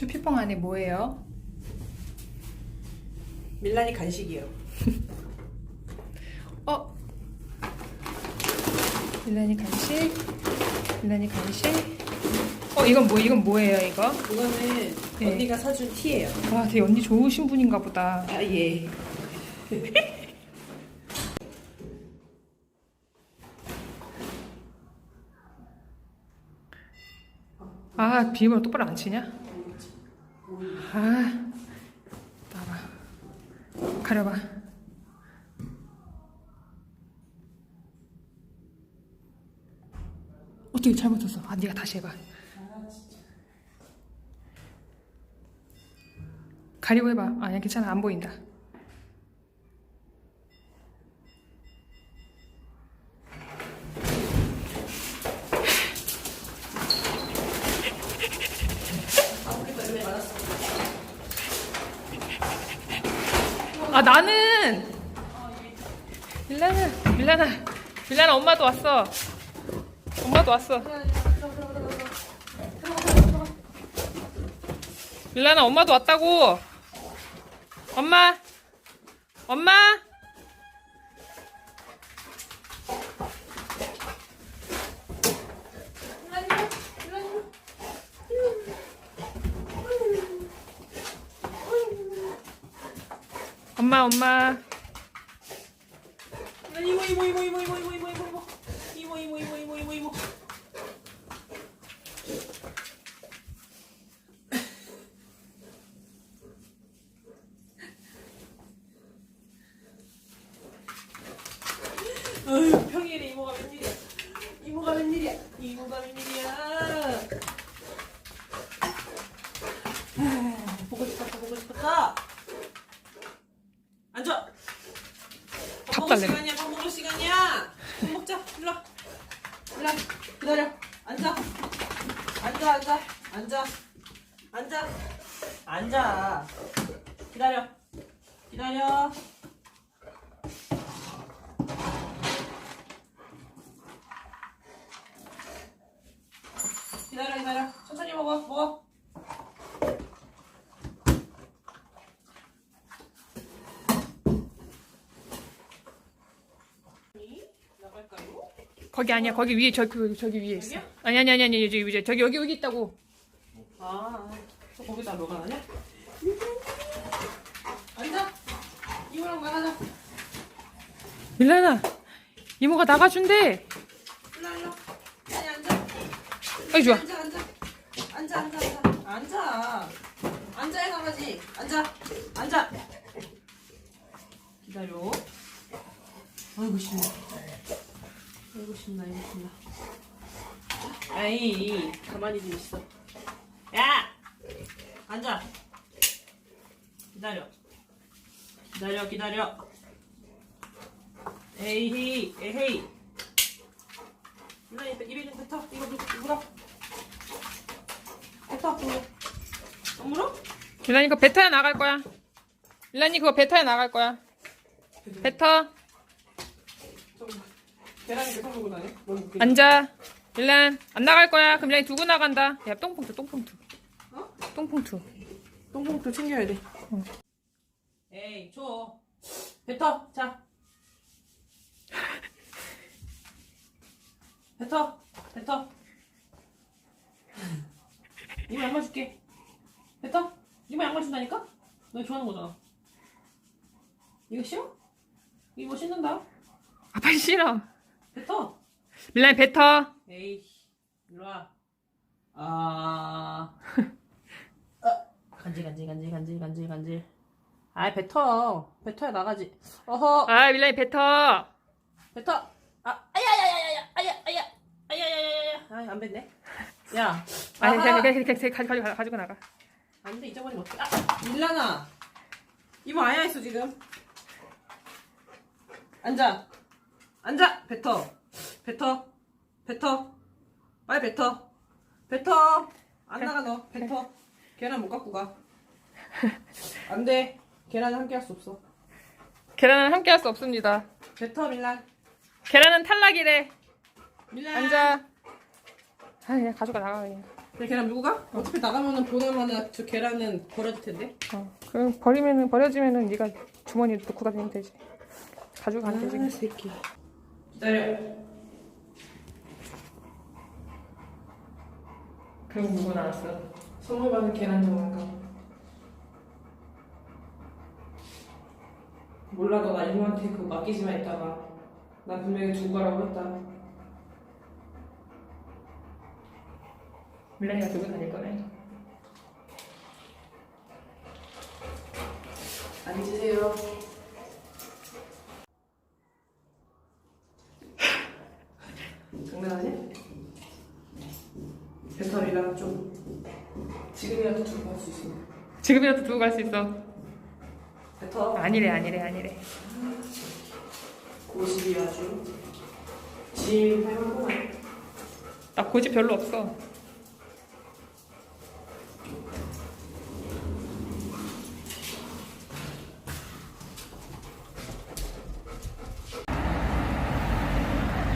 추피펑 안에 뭐예요? 밀란이 간식이요. 어? 밀란이 간식? 밀란이 간식? 어 이건 뭐 이건 뭐예요 이거? 이거는 네. 언니가 사준 티예요. 와 되게 언니 좋으신 분인가 보다. 아 예. 아 비밀번호 똑바로 안 치냐? 아 나봐 가려봐. 어떻게 잘못했어? 아 네가 다시 해봐. 가리고 해봐. 아니야 괜찮아 안 보인다. 아 나는 밀라나 밀라나 밀라나 엄마도 왔어. 엄마도 왔어. 밀라나 엄마도 왔다고. 엄마. 엄마. 엄마 엄마. 이모 이모 이모 이모 이모 이모 이모 이모 이모 이모 이모 이모 이모 이모. 어휴 평일에 이모가 웬일이야? 이모가 웬일이야? 이모가 웬일이야? 아, 보고 싶었다 보고 싶었다. 앉아. 밥 밥 먹을 달래. 시간이야 밥 먹을 시간이야. 밥 먹자. 일로 와. 일로 와. 기다려. 앉아. 앉아 앉아 앉아 앉아 앉아. 기다려. 기다려. 기다려 기다려. 천천히 먹어 먹어. 나갈까요? 거기 아니야 거기 위에 저기 저기 위에 있어. 아니 아니 아니 아니 저기 위에 저기 여기 여기 있다고. 아, 저 거기다 넣어가냐 앉아. 이모랑 나가자. 밀라나 이모가 나가준대. 일로 일로. 아니 앉아. 아이 좋아. 앉아 앉아. 앉아 앉아 앉아. 앉아. 앉아야 나가지. 앉아. 앉아. 기다려. 아이고 신나. 아이고 신나 아이고 신나. 아이 가만히 좀 있어. 야. 앉아. 기다려. 기다려 기다려. 에이히 에헤이. 누나 입에 좀 뱉어. 이거 물- 물어. 뱉어. 물어. 안 물어? 밀라니 그거 뱉어야 나갈 거야. 밀라니 그거 뱉어야 나갈 거야. 뱉어. 계란이 계속 웃기다. 앉아. 밀란 안 나갈 거야. 그럼 밀란이 두고 나간다. 야 똥봉투 똥봉투. 어? 똥봉투. 똥봉투 챙겨야 돼. 에이, 줘. 뱉어. 자. 뱉어. 뱉어. 이모 양말 줄게. 뱉어. 이모 양말 준다니까? 너 좋아하는 거잖아. 이거 싫어? 이거 신는다. 아 빨리 싫어. 뱉어. 밀란이 뱉어. 에이, 일로 와. 아. 어. 간질, 간질, 간질, 간질, 간질, 간질. 아, 뱉어. 뱉어야 나가지. 어허. 아 밀란이 뱉어. 뱉어. 아, 아야야야야야, 아야, 아야, 아야야야야. 아, 안 뱉네. 야. 아니. 그냥 그냥 그냥 그냥 가지고 가지고 가지고 나가. 안 돼, 잊어버리면 어떡해. 아, 밀라나. 이모 아야 했어, 지금. 앉아. 앉아. 뱉어. 뱉어. 뱉어. 빨리 뱉어. 뱉어. 안 나가, 너. 뱉어. 계란 못 갖고 가. 안 돼. 계란은 함께 할 수 없어. 계란은 함께 할 수 없습니다. 뱉어, 밀란. 계란은 탈락이래. 밀란. 앉아. 아 그냥 가져가 나가 그냥. 그래 계란 물고 가? 어차피 나가면은 보내면은 저 계란은 버려질 텐데. 어, 그 버리면은 버려지면은 네가 주머니에 넣고 다니면 되지. 가지고 가면 되지. 아 새끼. 기다려. 그리고 누구 나왔어? 선물 받은 계란 전문가. 몰라 너나 이모한테 그거 맡기지만 있다가 나 분명히 준 거라고 했다. 밀란이가 들고 다닐 거네. 앉으세요. 장난하지? 배터리랑 좀 지금이라도 들고 갈 수 있어. 지금이라도 두고 갈 수 있어. 배터 아니래, 아니래, 아니래. 고집이 아주 지임해만구만. 나 고집 별로 없어.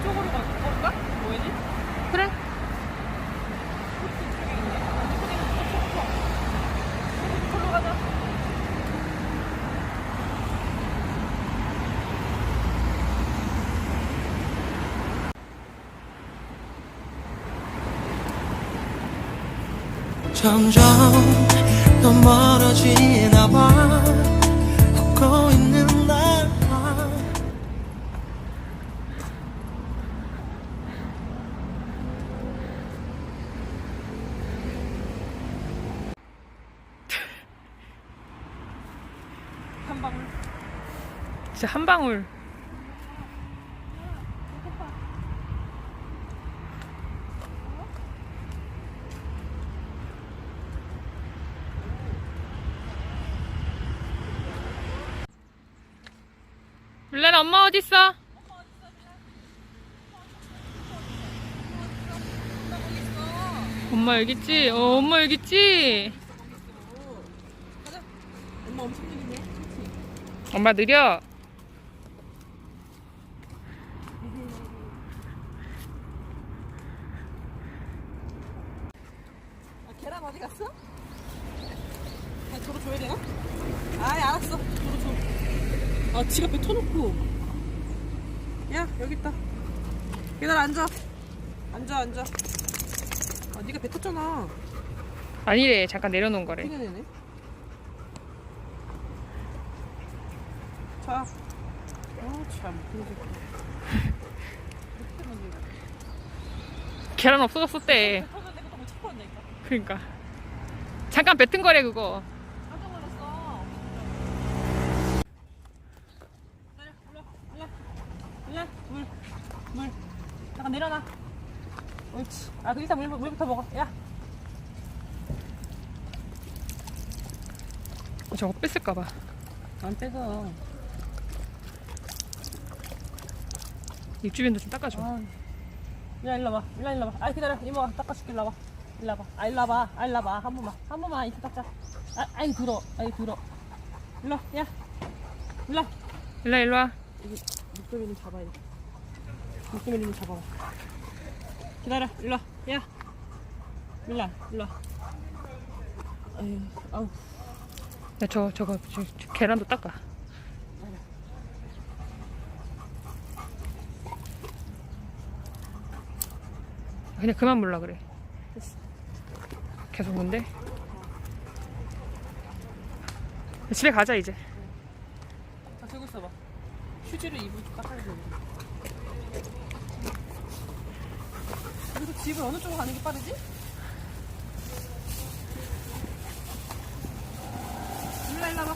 이쪽으로 갈까? 뭐지? 그래? 저로 가자. 점점 더 멀어지나 봐 걷고 있는 방울. 진짜 한 방울. 엄마 어디 있어? 엄마 여기 있지? 어 엄마 여기 있지? 엄마 엄청 느리네. 엄마 느려. 아, 계란 어디 갔어? 아, 도로 줘야 되나? 아, 알았어. 도로 줘. 아, 지갑 에 터놓고. 야, 여기 있다. 기다려, 앉아. 앉아, 앉아. 아, 네가 뱉었잖아. 아니래 잠깐 내려놓은 거래. 튀겨내네. 자. 아, 참. 그런 새끼. 어떻게 만들어? 계란 못 찾고 왔다니까. 그러니까 잠깐 뱉은 거래 그거. 깜짝 놀랐어. 내려, 올라, 올라, 올라, 물, 물. 잠깐 내려놔. 옳지. 아, 그 일단 물, 물부터 먹어. 야, 저거 뺐을까봐. 안 뺏어. 입 주변도 좀 닦아줘. 아, 일로 일로 와, 일로 일로 와. 아, 기다려. 이모가 닦아줄게. 일로 와. 일로 와봐. 아, 일로 와봐. 아, 일로 와봐. 한 번만, 한 번만 이렇게 닦자. 아, 아이 들어, 아이 들어. 일로, 와. 야, 일로. 와. 일로 와, 일로 와. 여기 목도리 좀 잡아야 돼. 목도리 좀 잡아봐. 기다려, 일로 와. 야, 일로 와, 일로 와. 아유, 아우. 야, 저 저거 저, 저 계란도 닦아. 그냥 그만 물라 그래. 계속 문데? 집에 가자 이제. 자, 들고 있어봐. 휴지를 입을 닦아야 돼. 여기서 집을 어느 쪽으로 가는 게 빠르지? 일로 일로 와봐.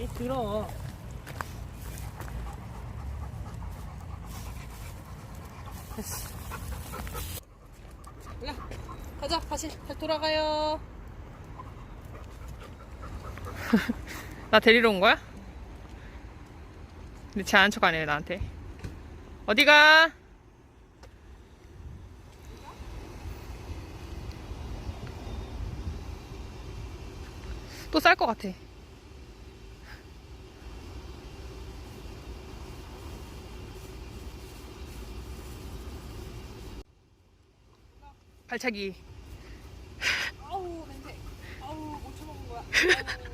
아이, 들어. 와. 가자, 다시, 다시 돌아가요. 나 데리러 온 거야? 근데 제한 척 안 해요 나한테. 어디가? 또 쌀 것 같아. 발차기. 아우 냄새 아우 못 쳐먹은 거야.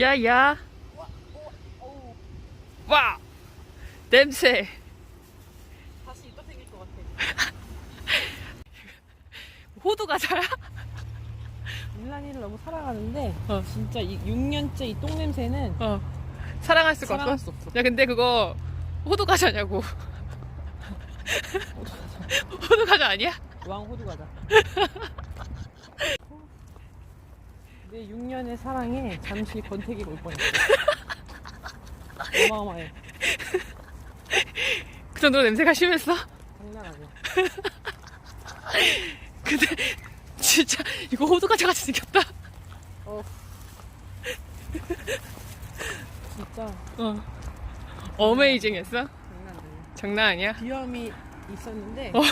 야야. 와. 냄새. 다시 이따 생길 것 같아. 호두 과자야? 밀란이를 너무 사랑하는데 어. 진짜 이 6년째 이 똥 냄새는 어. 사랑할 수가 사랑할 없어. 수 없어. 야 근데 그거 호두 과자냐고. 호두 과자 아니야? 왕 호두 과자. 내 6년의 사랑에 잠시 권태기가 올 뻔했어. 어마어마해. 그 정도로 냄새가 심했어? 장난 아니야. 근데 진짜 이거 호두 과자 같이 생겼다. 어. 진짜 어. 어메이징했어? 장난 아니야. 장난 아니야? 비염이 있었는데 어.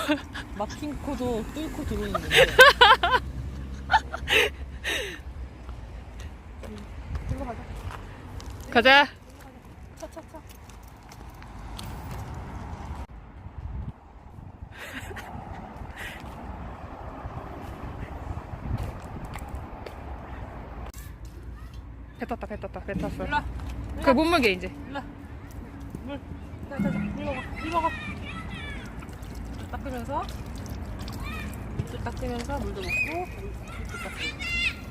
막힌 코도 뚫고 들어오는데. 일로 가자. 가자. 차 차 차. 배 탔다 배 탔다 배 탔어. 일로 와. 그 몸무게 이제. 일로 와. 물. 자, 자, 자. 물 먹어. 물 먹어. 닦으면서 입도 닦으면서 물도 먹고 닦고. 자.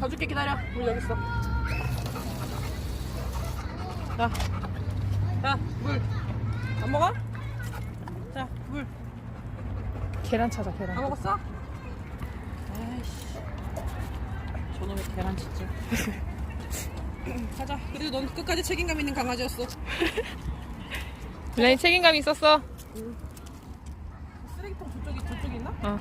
더 줄게 기다려. 물 여기 있어. 자, 자, 물. 안 먹어? 자, 물. 계란 찾아 다 계란. 먹었어? 아이씨. 저놈의 계란 진짜. 가자. 그래도 넌 끝까지 책임감 있는 강아지였어. 밀란이 책임감 있었어. 쓰레기통 저쪽이 저쪽에 있나? 어.